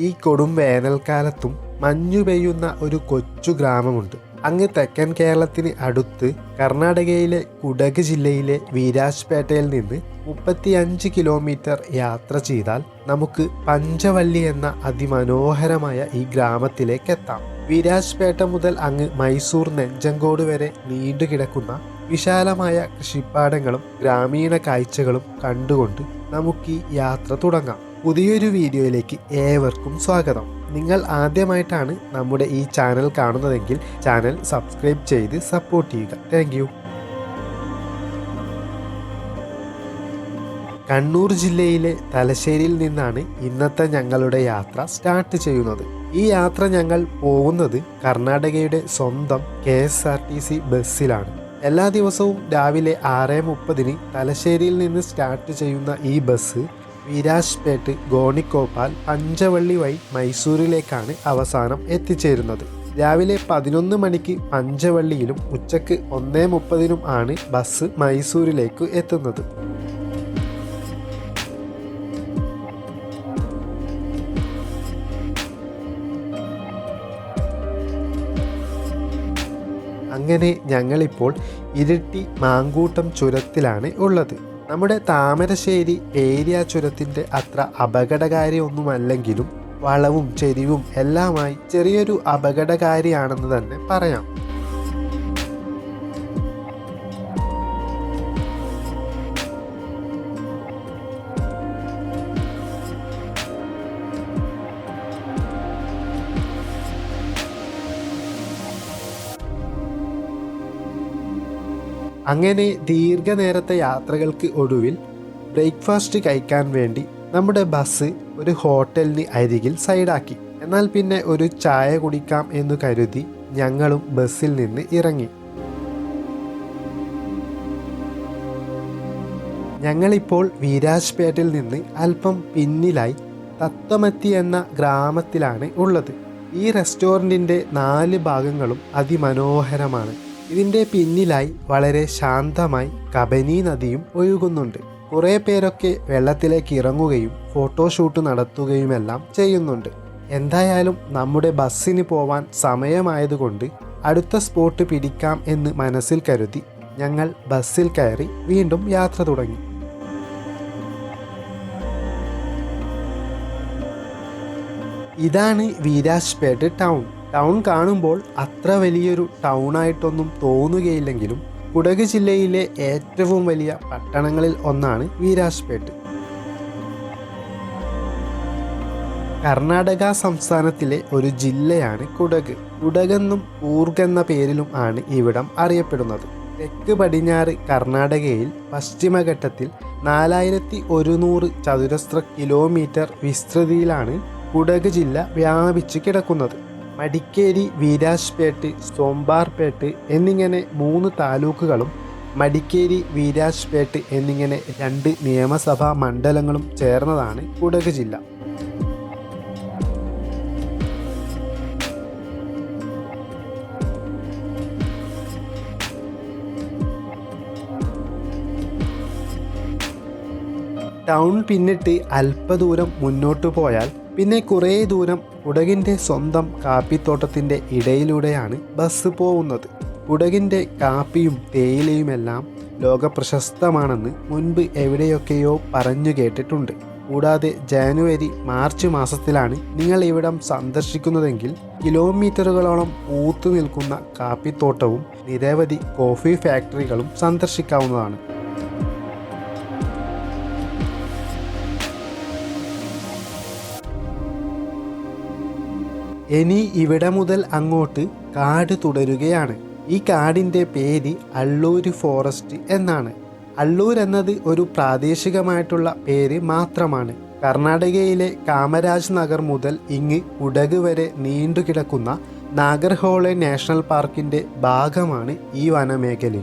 ഈ കൊടും വേനൽക്കാലത്തും മഞ്ഞു പെയ്യുന്ന ഒരു കൊച്ചു ഗ്രാമമുണ്ട്. അങ്ങ് തെക്കൻ കേരളത്തിന് അടുത്ത് കർണാടകയിലെ കുടക് ജില്ലയിലെ വീരാജ്പേട്ടയിൽ നിന്ന് മുപ്പത്തിയഞ്ച് കിലോമീറ്റർ യാത്ര ചെയ്താൽ നമുക്ക് പഞ്ചവല്ലി എന്ന അതിമനോഹരമായ ഈ ഗ്രാമത്തിലേക്ക് എത്താം. വീരാജ്പേട്ട മുതൽ അങ്ങ് മൈസൂർ നെഞ്ചങ്കോട് വരെ നീണ്ടു കിടക്കുന്ന വിശാലമായ കൃഷിപ്പാടങ്ങളും ഗ്രാമീണ കാഴ്ചകളും കണ്ടുകൊണ്ട് നമുക്ക് ഈ യാത്ര തുടങ്ങാം. പുതിയൊരു വീഡിയോയിലേക്ക് ഏവർക്കും സ്വാഗതം. നിങ്ങൾ ആദ്യമായിട്ടാണ് നമ്മുടെ ഈ ചാനൽ കാണുന്നതെങ്കിൽ ചാനൽ സബ്സ്ക്രൈബ് ചെയ്ത് സപ്പോർട്ട് ചെയ്യുക. താങ്ക് കണ്ണൂർ ജില്ലയിലെ തലശ്ശേരിയിൽ നിന്നാണ് ഇന്നത്തെ ഞങ്ങളുടെ യാത്ര സ്റ്റാർട്ട് ചെയ്യുന്നത്. ഈ യാത്ര ഞങ്ങൾ പോകുന്നത് കർണാടകയുടെ സ്വന്തം K S R T C ബസ്സിലാണ്. എല്ലാ ദിവസവും രാവിലെ ആറ് മുപ്പതിന് തലശ്ശേരിയിൽ നിന്ന് സ്റ്റാർട്ട് ചെയ്യുന്ന ഈ ബസ് വിരാജ്പേട്ട് ഗോണിക്കോപ്പാൽ പഞ്ചവള്ളി വഴി മൈസൂരിലേക്കാണ് അവസാനം എത്തിച്ചേരുന്നത്. രാവിലെ പതിനൊന്ന് മണിക്ക് പഞ്ചവള്ളിയിലും ഉച്ചയ്ക്ക് ഒന്നേ മുപ്പതിനും ആണ് ബസ് മൈസൂരിലേക്ക് എത്തുന്നത്. അങ്ങനെ ഞങ്ങളിപ്പോൾ ഇരിട്ടി മാങ്കൂട്ടം ചുരത്തിലാണ് ഉള്ളത്. നമ്മുടെ താമരശ്ശേരി ഏരിയ ചുരത്തിന്റെ അത്ര അപകടകാരിയൊന്നുമല്ലെങ്കിലും വളവും ചെരിവും എല്ലാമായി ചെറിയൊരു അപകടകാരിയാണെന്ന് തന്നെ പറയാം. അങ്ങനെ ദീർഘനേരത്തെ യാത്രകൾക്ക് ഒടുവിൽ ബ്രേക്ക്ഫാസ്റ്റ് കഴിക്കാൻ വേണ്ടി നമ്മുടെ ബസ് ഒരു ഹോട്ടലിന് അരികിൽ സൈഡാക്കി. എന്നാൽ പിന്നെ ഒരു ചായ കുടിക്കാം എന്ന് കരുതി ഞങ്ങളും ബസ്സിൽ നിന്ന് ഇറങ്ങി. ഞങ്ങളിപ്പോൾ വീരാജ്പേട്ടിൽ നിന്ന് അല്പം പിന്നിലായി തത്വമത്തി എന്ന ഗ്രാമത്തിലാണ് ഉള്ളത്. ഈ റെസ്റ്റോറന്റിന്റെ നാല് ഭാഗങ്ങളും അതിമനോഹരമാണ്. ഇതിന്റെ പിന്നിലായി വളരെ ശാന്തമായി കബനി നദിയും ഒഴുകുന്നുണ്ട്. കുറേ പേരൊക്കെ വെള്ളത്തിലേക്ക് ഇറങ്ങുകയും ഫോട്ടോഷൂട്ട് നടത്തുകയുമെല്ലാം ചെയ്യുന്നുണ്ട്. എന്തായാലും നമ്മുടെ ബസ്സിന് പോവാൻ സമയമായതുകൊണ്ട് അടുത്ത സ്പോട്ട് പിടിക്കാം എന്ന് മനസ്സിൽ കരുതി ഞങ്ങൾ ബസ്സിൽ കയറി വീണ്ടും യാത്ര തുടങ്ങി. ഇതാണ് വീരാജ്പേട്ട് ടൗൺ. ടൗൺ കാണുമ്പോൾ അത്ര വലിയൊരു ടൗൺ ആയിട്ടൊന്നും തോന്നുകയില്ലെങ്കിലും കുടക് ജില്ലയിലെ ഏറ്റവും വലിയ പട്ടണങ്ങളിൽ ഒന്നാണ് വീരാജ്പേട്ട്. കർണാടക സംസ്ഥാനത്തിലെ ഒരു ജില്ലയാണ് കുടക്. കുടകെന്നും കൂർഗ് എന്ന പേരിലും ആണ് ഇവിടം അറിയപ്പെടുന്നത്. തെക്ക് പടിഞ്ഞാറ് കർണാടകയിൽ പശ്ചിമഘട്ടത്തിൽ നാലായിരത്തി ഒരുന്നൂറ് ചതുരശ്ര കിലോമീറ്റർ വിസ്തൃതിയിലാണ് കുടക് ജില്ല വ്യാപിച്ചു കിടക്കുന്നത്. മടിക്കേരി വീരാജ്പേട്ട് സോംബാർപേട്ട് എന്നിങ്ങനെ മൂന്ന് താലൂക്കുകളും മടിക്കേരി വീരാജ്പേട്ട് എന്നിങ്ങനെ രണ്ട് നിയമസഭാ മണ്ഡലങ്ങളും ചേർന്നതാണ് കുടക് ജില്ല. ടൗൺ പിന്നിട്ട് അല്പദൂരം മുന്നോട്ട് പോയാൽ പിന്നെ കുറേ ദൂരം കുടകിന്റെ സ്വന്തം കാപ്പിത്തോട്ടത്തിന്റെ ഇടയിലൂടെയാണ് ബസ് പോകുന്നത്. കുടകിന്റെ കാപ്പിയും തേയിലയുമെല്ലാം ലോകപ്രശസ്തമാണെന്ന് മുൻപ് എവിടെയൊക്കെയോ പറഞ്ഞു കേട്ടിട്ടുണ്ട്. കൂടാതെ ജാനുവരി മാർച്ച് മാസത്തിലാണ് നിങ്ങൾ ഇവിടം സന്ദർശിക്കുന്നതെങ്കിൽ കിലോമീറ്ററുകളോളം പൂത്തു നിൽക്കുന്ന കാപ്പിത്തോട്ടവും നിരവധി കോഫി ഫാക്ടറികളും സന്ദർശിക്കാവുന്നതാണ്. ഇനി ഇവിടെ മുതൽ അങ്ങോട്ട് കാട് തുടരുകയാണ്. ഈ കാടിന്റെ പേര് അള്ളൂര് ഫോറസ്റ്റ് എന്നാണ്. അള്ളൂർ എന്നത് ഒരു പ്രാദേശികമായിട്ടുള്ള പേര് മാത്രമാണ്. കർണാടകയിലെ കാമരാജ് നഗർ മുതൽ ഇങ്ങ് കുടക് വരെ നീണ്ടുകിടക്കുന്ന നാഗർഹോളെ നാഷണൽ പാർക്കിന്റെ ഭാഗമാണ് ഈ വനമേഖല.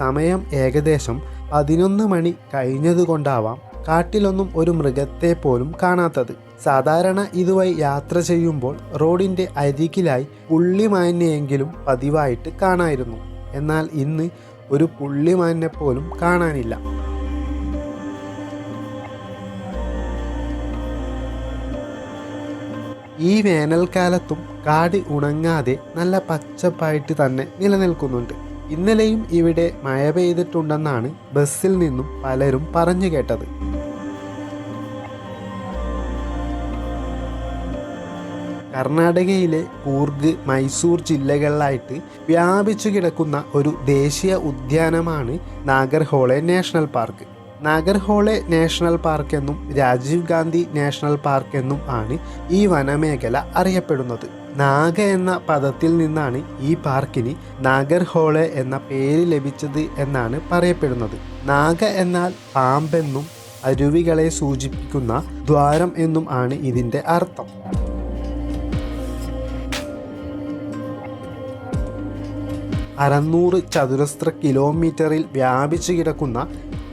സമയം ഏകദേശം പതിനൊന്ന് മണി കഴിഞ്ഞതുകൊണ്ടാവാം കാട്ടിലൊന്നും ഒരു മൃഗത്തെ പോലും കാണാത്തത്. സാധാരണ ഇതുവഴി യാത്ര ചെയ്യുമ്പോൾ റോഡിന്റെ അരികിലായി പുള്ളിമാനെയെങ്കിലും പതിവായിട്ട് കാണായിരുന്നു. എന്നാൽ ഇന്ന് ഒരു പുള്ളിമാനെ പോലും കാണാനില്ല. ഈ വേനൽക്കാലത്തും കാട് ഉണങ്ങാതെ നല്ല പച്ചപ്പായിട്ട് തന്നെ നിലനിൽക്കുന്നുണ്ട്. ഇന്നലെയും ഇവിടെ മഴ പെയ്തിട്ടുണ്ടെന്നാണ് ബസ്സിൽ നിന്നും പലരും പറഞ്ഞു കേട്ടത്. കർണാടകയിലെ കൂർഗ് മൈസൂർ ജില്ലകളിലായിട്ട് വ്യാപിച്ചു കിടക്കുന്ന ഒരു ദേശീയ ഉദ്യാനമാണ് Nagarhole national park. Nagarhole national park എന്നും രാജീവ് ഗാന്ധി നാഷണൽ പാർക്ക് എന്നും ആണ് ഈ വനമേഖല അറിയപ്പെടുന്നത്. നാഗ എന്ന പദത്തിൽ നിന്നാണ് ഈ പാർക്കിന് നാഗർഹോളെ എന്ന പേര് ലഭിച്ചത് എന്നാണ് പറയപ്പെടുന്നത്. നാഗ എന്നാൽ പാമ്പെന്നും അരുവികളെ സൂചിപ്പിക്കുന്ന ദ്വാരം എന്നും ആണ് ഇതിന്റെ അർത്ഥം. അറുന്നൂറ് ചതുരശ്ര കിലോമീറ്ററിൽ വ്യാപിച്ചു കിടക്കുന്ന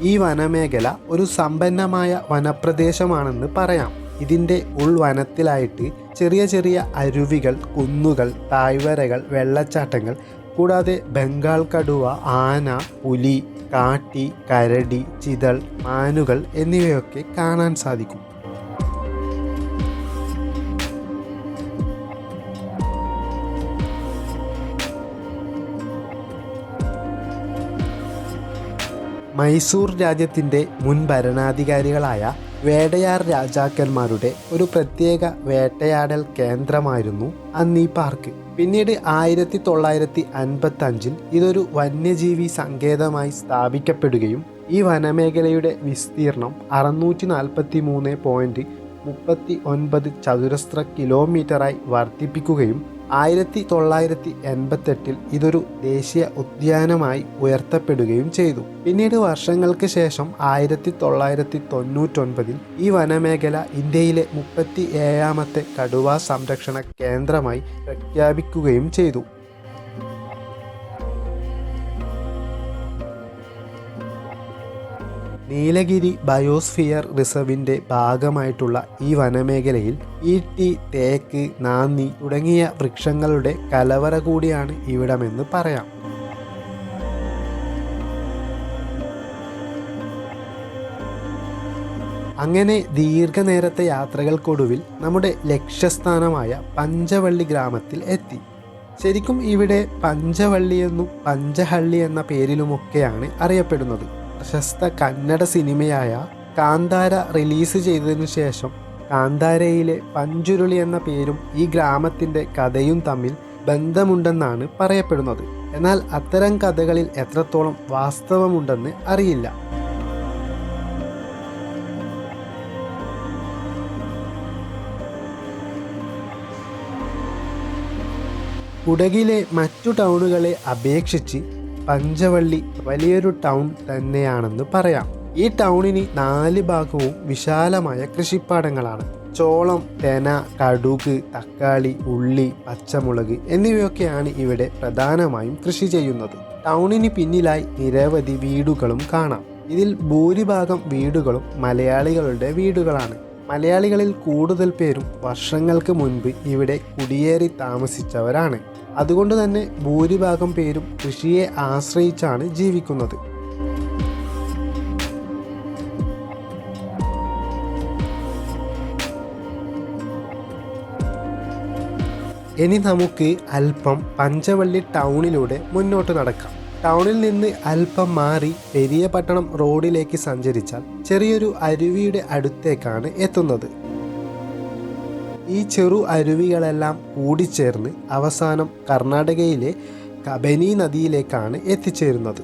ഈ വനമേഖല ഒരു സമ്പന്നമായ വനപ്രദേശമാണെന്ന് പറയാം. ഇതിന്റെ ഉൾവനത്തിലായിട്ട് ചെറിയ ചെറിയ അരുവികൾ കുന്നുകൾ താഴ്വരകൾ വെള്ളച്ചാട്ടങ്ങൾ കൂടാതെ ബംഗാൾ കടുവ ആന പുലി കാട്ടി കരടി ചിതൾ മാനുകൾ എന്നിവയൊക്കെ കാണാൻ സാധിക്കും. മൈസൂർ രാജ്യത്തിന്റെ മുൻ ഭരണാധികാരികളായ വേടയാർ രാജാക്കന്മാരുടെ ഒരു പ്രത്യേക വേട്ടയാടൽ കേന്ദ്രമായിരുന്നു അന്ന് പാർക്ക്. പിന്നീട് ആയിരത്തി തൊള്ളായിരത്തി അൻപത്തി അഞ്ചിൽ ഇതൊരു വന്യജീവി സങ്കേതമായി സ്ഥാപിക്കപ്പെടുകയും ഈ വനമേഖലയുടെ വിസ്തീർണം അറുന്നൂറ്റി നാൽപ്പത്തി മൂന്ന് പോയിന്റ് മുപ്പത്തി ഒൻപത് ചതുരശ്ര കിലോമീറ്ററായി വർദ്ധിപ്പിക്കുകയും ആയിരത്തി തൊള്ളായിരത്തി എൺപത്തെട്ടിൽ ഇതൊരു ദേശീയ ഉദ്യാനമായി ഉയർത്തപ്പെടുകയും ചെയ്തു. പിന്നീട് വർഷങ്ങൾക്ക് ശേഷം ആയിരത്തി തൊള്ളായിരത്തി തൊണ്ണൂറ്റൊൻപതിൽ ഈ വനമേഖല ഇന്ത്യയിലെ മുപ്പത്തി ഏഴാമത്തെ കടുവ സംരക്ഷണ കേന്ദ്രമായി പ്രഖ്യാപിക്കുകയും ചെയ്തു. നീലഗിരി ബയോസ്ഫിയർ റിസർവിന്റെ ഭാഗമായിട്ടുള്ള ഈ വനമേഖലയിൽ ഈട്ടി തേക്ക് നാന്നി തുടങ്ങിയ വൃക്ഷങ്ങളുടെ കലവറ കൂടിയാണ് ഇവിടമെന്ന് പറയാം. അങ്ങനെ ദീർഘനേരത്തെ യാത്രകൾക്കൊടുവിൽ നമ്മുടെ ലക്ഷ്യസ്ഥാനമായ പഞ്ചവള്ളി ഗ്രാമത്തിൽ എത്തി. ശരിക്കും ഇവിടെ പഞ്ചവള്ളി എന്നും പഞ്ചഹള്ളി എന്ന പേരിലുമൊക്കെയാണ് അറിയപ്പെടുന്നത്. പ്രശസ്ത കന്നഡ സിനിമയായ കാന്താര റിലീസ് ചെയ്തതിനു ശേഷം കാന്താരയിലെ പഞ്ചുരുളി എന്ന പേരും ഈ ഗ്രാമത്തിന്റെ കഥയും തമ്മിൽ ബന്ധമുണ്ടെന്നാണ് പറയപ്പെടുന്നത്. എന്നാൽ അത്തരം കഥകളിൽ എത്രത്തോളം വാസ്തവമുണ്ടെന്ന് അറിയില്ല. കുടകിലെ മറ്റു ടൗണുകളെ അപേക്ഷിച്ച് പഞ്ചവള്ളി വലിയൊരു ടൗൺ തന്നെയാണെന്ന് പറയാം. ഈ ടൗണിന് നാല് ഭാഗവും വിശാലമായ കൃഷിപ്പാടങ്ങളാണ്. ചോളം തെന കടുക് തക്കാളി ഉള്ളി പച്ചമുളക് എന്നിവയൊക്കെയാണ് ഇവിടെ പ്രധാനമായും കൃഷി ചെയ്യുന്നത്. ടൗണിന് പിന്നിലായി നിരവധി വീടുകളും കാണാം. ഇതിൽ ഭൂരിഭാഗം വീടുകളും മലയാളികളുടെ വീടുകളാണ്. മലയാളികളിൽ കൂടുതൽ പേരും വർഷങ്ങൾക്ക് മുൻപ് ഇവിടെ കുടിയേറി താമസിച്ചവരാണ്. അതുകൊണ്ട് തന്നെ ഭൂരിഭാഗം പേരും കൃഷിയെ ആശ്രയിച്ചാണ് ജീവിക്കുന്നത്. ഇനി നമുക്ക് അല്പം പഞ്ചവള്ളി ടൗണിലൂടെ മുന്നോട്ട് നടക്കാം. ടൗണിൽ നിന്ന് അല്പം മാറി പെരിയ പട്ടണം റോഡിലേക്ക് സഞ്ചരിച്ചാൽ ചെറിയൊരു അരുവിയുടെ അടുത്തേക്കാണ് എത്തുന്നത്. ഈ ചെറു അരുവികളെല്ലാം കൂടിച്ചേർന്ന് അവസാനം കർണാടകയിലെ കബനി നദിയിലേക്കാണ് എത്തിച്ചേരുന്നത്.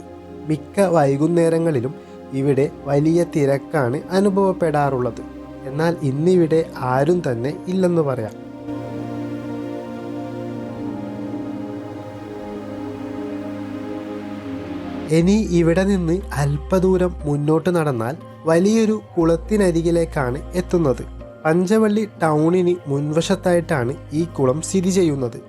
മിക്ക വൈകുന്നേരങ്ങളിലും ഇവിടെ വലിയ തിരക്കാണ് അനുഭവപ്പെടാറുള്ളത്. എന്നാൽ ഇന്നിവിടെ ആരും തന്നെ ഇല്ലെന്ന് പറയാം. ഇനി ഇവിടെ നിന്ന് അല്പദൂരം മുന്നോട്ട് നടന്നാൽ വലിയൊരു കുളത്തിനരികിലേക്കാണ് എത്തുന്നത്. പഞ്ചവള്ളി ടൗണിന് മുൻവശത്തായിട്ടാണ് ഈ കുളം സ്ഥിതി ചെയ്യുന്നത്.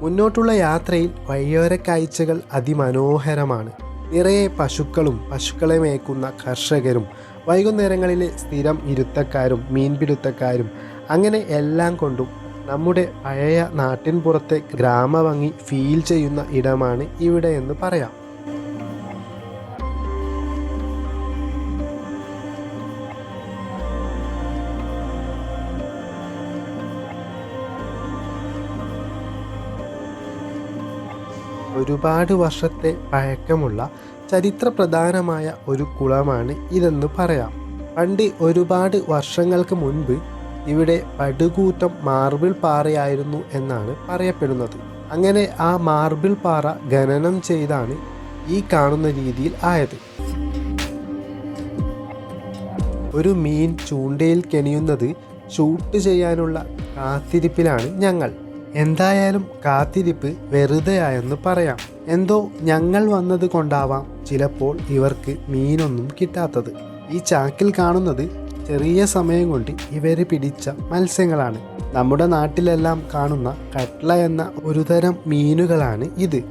മുന്നോട്ടുള്ള യാത്രയിൽ വഴിയോര കാഴ്ചകൾ അതിമനോഹരമാണ്. നിറയെ പശുക്കളും പശുക്കളെ മേക്കുന്ന കർഷകരും വൈകുന്നേരങ്ങളിലെ സ്ഥിരം ഇരുത്തക്കാരും മീൻപിടുത്തക്കാരും അങ്ങനെ എല്ലാം കൊണ്ടും നമ്മുടെ പഴയ നാട്ടിൻപുറത്തെ ഗ്രാമഭംഗി ഫീൽ ചെയ്യുന്ന ഇടമാണ് ഇവിടെ എന്ന് പറയാം. ഒരുപാട് വർഷത്തെ പഴക്കമുള്ള ചരിത്ര പ്രധാനമായ ഒരു കുളമാണ് ഇതെന്ന് പറയാം. പണ്ട് ഒരുപാട് വർഷങ്ങൾക്ക് മുൻപ് ഇവിടെ പടുകൂറ്റം മാർബിൾ പാറയായിരുന്നു എന്നാണ് പറയപ്പെടുന്നത്. അങ്ങനെ ആ മാർബിൾ പാറ ഖനനം ചെയ്താണ് ഈ കാണുന്ന രീതിയിൽ ആയത്. ഒരു മീൻ ചൂണ്ടയിൽ കെണിയുന്നത് ഷൂട്ട് ചെയ്യാനുള്ള കാത്തിരിപ്പിലാണ് ഞങ്ങൾ. എന്തായാലും കാത്തിരിപ്പ് വെറുതെയായെന്ന് പറയാം. എന്തോ ഞങ്ങൾ വന്നത് കൊണ്ടാവാം ചിലപ്പോൾ ഇവർക്ക് മീനൊന്നും കിട്ടാത്തത്. ഈ ചാക്കിൽ കാണുന്നത് ചെറിയ സമയം കൊണ്ട് ഇവർ പിടിച്ച മത്സ്യങ്ങളാണ്. നമ്മുടെ നാട്ടിലെല്ലാം കാണുന്ന കട്ല എന്ന ഒരുതരം മീനുകളാണ് ഇത്.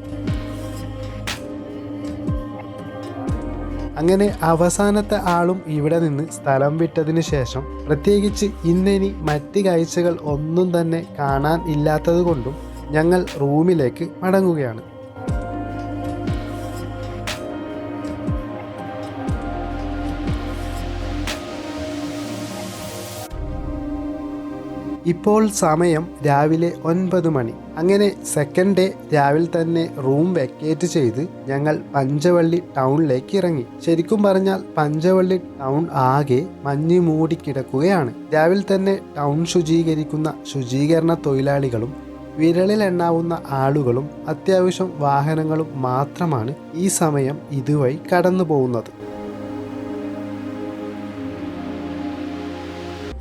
അങ്ങനെ അവസാനത്തെ ആളും ഇവിടെ നിന്ന് സ്ഥലം വിട്ടതിന് ശേഷം പ്രത്യേകിച്ച് ഇന്നിനി മറ്റ് കാഴ്ചകൾ ഒന്നും തന്നെ കാണാൻ ഇല്ലാത്തത് കൊണ്ടും ഞങ്ങൾ റൂമിലേക്ക് മടങ്ങുകയാണ്. ഇപ്പോൾ സമയം രാവിലെ ഒൻപത് മണി. അങ്ങനെ സെക്കൻഡ് ഡേ രാവിലെ തന്നെ റൂം വെക്കേറ്റ് ചെയ്ത് ഞങ്ങൾ പഞ്ചവള്ളി ടൗണിലേക്ക് ഇറങ്ങി. ശരിക്കും പറഞ്ഞാൽ പഞ്ചവള്ളി ടൗൺ ആകെ മഞ്ഞ് മൂടിക്കിടക്കുകയാണ് രാവിലെ തന്നെ ടൗൺ ശുചീകരിക്കുന്ന ശുചീകരണ തൊഴിലാളികളും വിരളിൽ എണ്ണാവുന്ന ആളുകളും അത്യാവശ്യം വാഹനങ്ങളും മാത്രമാണ് ഈ സമയം ഇതുവഴി കടന്നു പോകുന്നത്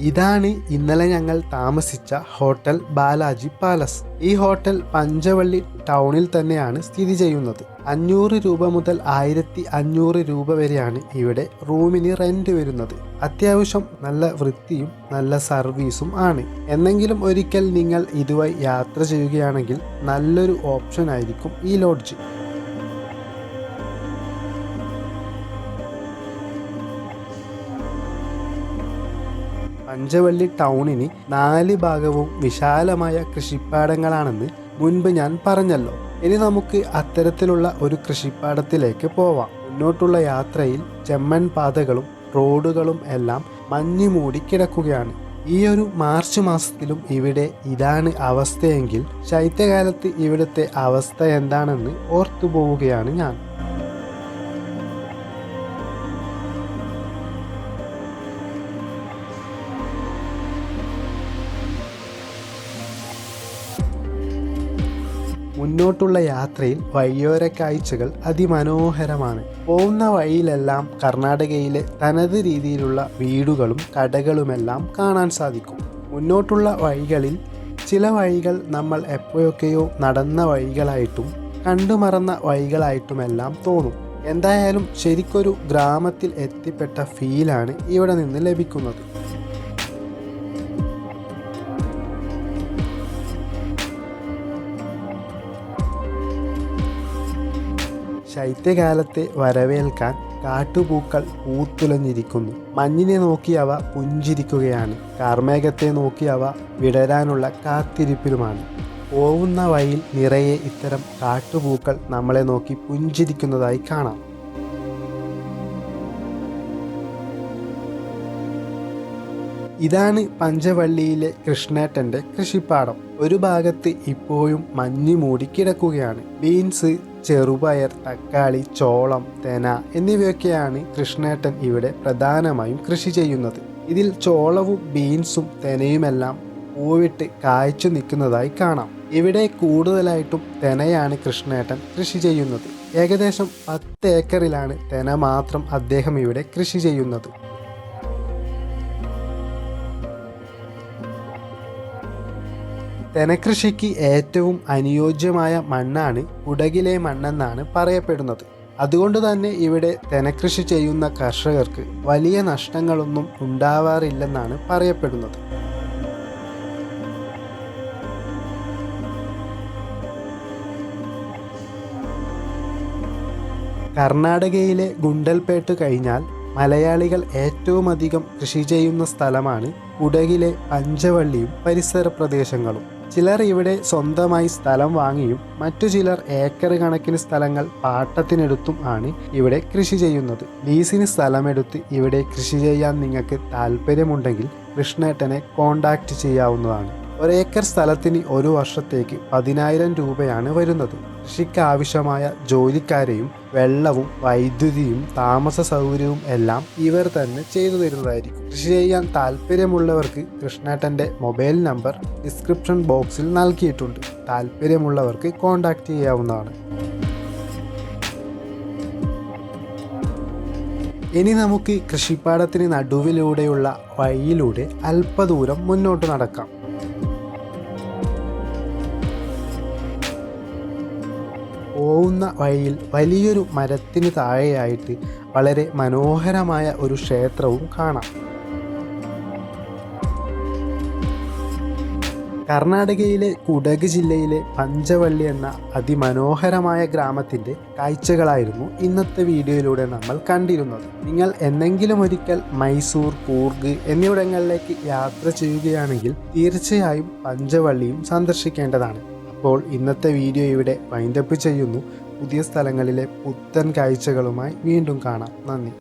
ഇതാണ് ഇന്നലെ ഞങ്ങൾ താമസിച്ച ഹോട്ടൽ ബാലാജി പാലസ്. ഈ ഹോട്ടൽ പഞ്ചവള്ളി ടൗണിൽ തന്നെയാണ് സ്ഥിതി ചെയ്യുന്നത്. അഞ്ഞൂറ് രൂപ മുതൽ ആയിരത്തി അഞ്ഞൂറ് രൂപ വരെയാണ് ഇവിടെ റൂമിന് റെന്റ് വരുന്നത്. അത്യാവശ്യം നല്ല വൃത്തിയും നല്ല സർവീസും ആണ്. എന്നെങ്കിലും ഒരിക്കൽ നിങ്ങൾ ഇതുവഴി യാത്ര ചെയ്യുകയാണെങ്കിൽ നല്ലൊരു ഓപ്ഷൻ ആയിരിക്കും ഈ ലോഡ്ജ്. പഞ്ചവള്ളി ടൗണിന് നാല് ഭാഗവും വിശാലമായ കൃഷിപ്പാടങ്ങളാണെന്ന് മുൻപ് ഞാൻ പറഞ്ഞല്ലോ. ഇനി നമുക്ക് അത്തരത്തിലുള്ള ഒരു കൃഷിപ്പാടത്തിലേക്ക് പോവാം. മുന്നോട്ടുള്ള യാത്രയിൽ ചെമ്മൺ പാതകളും റോഡുകളും എല്ലാം മഞ്ഞു മൂടി കിടക്കുകയാണ്. ഈ ഒരു മാർച്ച് മാസത്തിലും ഇവിടെ ഇതാണ് അവസ്ഥയെങ്കിൽ ശൈത്യകാലത്ത് ഇവിടുത്തെ അവസ്ഥ എന്താണെന്ന് ഓർത്തു പോവുകയാണ് ഞാൻ. മുന്നോട്ടുള്ള യാത്രയിൽ വഴിയോര കാഴ്ചകൾ അതിമനോഹരമാണ്. പോകുന്ന വഴിയിലെല്ലാം കർണാടകയിലെ തനത് രീതിയിലുള്ള വീടുകളും കടകളുമെല്ലാം കാണാൻ സാധിക്കും. മുന്നോട്ടുള്ള വഴികളിൽ ചില വഴികൾ നമ്മൾ എപ്പോഴൊക്കെയോ നടന്ന വഴികളായിട്ടും കണ്ടുമറന്ന വഴികളായിട്ടുമെല്ലാം തോന്നും. എന്തായാലും ശരിക്കൊരു ഗ്രാമത്തിൽ എത്തിപ്പെട്ട ഫീലാണ് ഇവിടെ നിന്ന് ലഭിക്കുന്നത്. ശൈത്യകാലത്തെ വരവേൽക്കാൻ കാട്ടുപൂക്കൾ പൂത്തുലഞ്ഞിരിക്കുന്നു മഞ്ഞിനെ നോക്കി അവ പുഞ്ചിരിക്കുകയാണ്. കാർമേഘത്തെ നോക്കി അവ വിടരാനുള്ള കാത്തിരിപ്പിലുമാണ്. പോവുന്ന വഴിയിൽ നിറയെ ഇത്തരം കാട്ടുപൂക്കൾ നമ്മളെ നോക്കി പുഞ്ചിരിക്കുന്നതായി കാണാം. ഇതാണ് പഞ്ചവള്ളിയിലെ കൃഷ്ണേട്ടന്റെ കൃഷിപ്പാടം. ഒരു ഭാഗത്ത് ഇപ്പോഴും മഞ്ഞ് മൂടിക്കിടക്കുകയാണ് ബീൻസ് ചെറുപയർ തക്കാളി ചോളം തെന എന്നിവയൊക്കെയാണ് കൃഷ്ണേട്ടൻ ഇവിടെ പ്രധാനമായും കൃഷി ചെയ്യുന്നത്. ഇതിൽ ചോളവും ബീൻസും തെനയുമെല്ലാം പൂവിട്ട് കായ്ച്ചു നിൽക്കുന്നതായി കാണാം. ഇവിടെ കൂടുതലായിട്ടും തെനയാണ് കൃഷ്ണേട്ടൻ കൃഷി ചെയ്യുന്നത്. ഏകദേശം പത്ത് ഏക്കറിലാണ് തെന മാത്രം അദ്ദേഹം ഇവിടെ കൃഷി ചെയ്യുന്നത്. തെനകൃഷിക്ക് ഏറ്റവും അനുയോജ്യമായ മണ്ണാണ് ഉടകിലെ മണ്ണെന്നാണ് പറയപ്പെടുന്നത്. അതുകൊണ്ട് തന്നെ ഇവിടെ തെനകൃഷി ചെയ്യുന്ന കർഷകർക്ക് വലിയ നഷ്ടങ്ങളൊന്നും ഉണ്ടാവാറില്ലെന്നാണ് പറയപ്പെടുന്നത്. കർണാടകയിലെ ഗുണ്ടൽപേട്ട് കഴിഞ്ഞാൽ മലയാളികൾ ഏറ്റവും അധികം കൃഷി ചെയ്യുന്ന സ്ഥലമാണ് ഉടകിലെ പഞ്ചവള്ളിയും പരിസര പ്രദേശങ്ങളും ചിലർ ഇവിടെ സ്വന്തമായി സ്ഥലം വാങ്ങിയും മറ്റു ചിലർ ഏക്കർ കണക്കിന് സ്ഥലങ്ങൾ പാട്ടത്തിനെടുത്തും ആണ് ഇവിടെ കൃഷി ചെയ്യുന്നത്. ലീസിന് സ്ഥലമെടുത്ത് ഇവിടെ കൃഷി ചെയ്യാൻ നിങ്ങൾക്ക് താല്പര്യമുണ്ടെങ്കിൽ കൃഷ്ണേട്ടനെ കോണ്ടാക്ട് ചെയ്യാവുന്നതാണ്. ഒരേക്കർ സ്ഥലത്തിന് ഒരു വർഷത്തേക്ക് പതിനായിരം രൂപയാണ് വരുന്നത്. കൃഷിക്ക് ആവശ്യമായ ജോലിക്കാരെയും വെള്ളവും വൈദ്യുതിയും താമസ സൗകര്യവും എല്ലാം ഇവർ തന്നെ ചെയ്തു തരുന്നതായിരിക്കും. കൃഷി ചെയ്യാൻ താല്പര്യമുള്ളവർക്ക് കൃഷ്ണേട്ടന്റെ മൊബൈൽ നമ്പർ ഡിസ്ക്രിപ്ഷൻ ബോക്സിൽ നൽകിയിട്ടുണ്ട്. താല്പര്യമുള്ളവർക്ക് കോൺടാക്റ്റ് ചെയ്യാവുന്നതാണ്. ഇനി നമുക്ക് കൃഷിപ്പാടത്തിന് നടുവിലൂടെയുള്ള വഴിയിലൂടെ അല്പദൂരം മുന്നോട്ട് നടക്കാം. പോകുന്ന വഴിയിൽ വലിയൊരു മരത്തിന് താഴെയായിട്ട് വളരെ മനോഹരമായ ഒരു ക്ഷേത്രവും കാണാം. കർണാടകയിലെ കുടക് ജില്ലയിലെ പഞ്ചവള്ളി എന്ന അതിമനോഹരമായ ഗ്രാമത്തിന്റെ കാഴ്ചകളായിരുന്നു ഇന്നത്തെ വീഡിയോയിലൂടെ നമ്മൾ കണ്ടിരുന്നത്. നിങ്ങൾ എന്നെങ്കിലും ഒരിക്കൽ മൈസൂർ കൂർഗ് എന്നിവിടങ്ങളിലേക്ക് യാത്ര ചെയ്യുകയാണെങ്കിൽ തീർച്ചയായും പഞ്ചവള്ളിയും സന്ദർശിക്കേണ്ടതാണ്. അപ്പോൾ ഇന്നത്തെ വീഡിയോ ഇവിടെ വൈൻഡപ്പ് ചെയ്യുന്നു. പുതിയ സ്ഥലങ്ങളിലെ പുത്തൻ കാഴ്ചകളുമായി വീണ്ടും കാണാം. നന്ദി.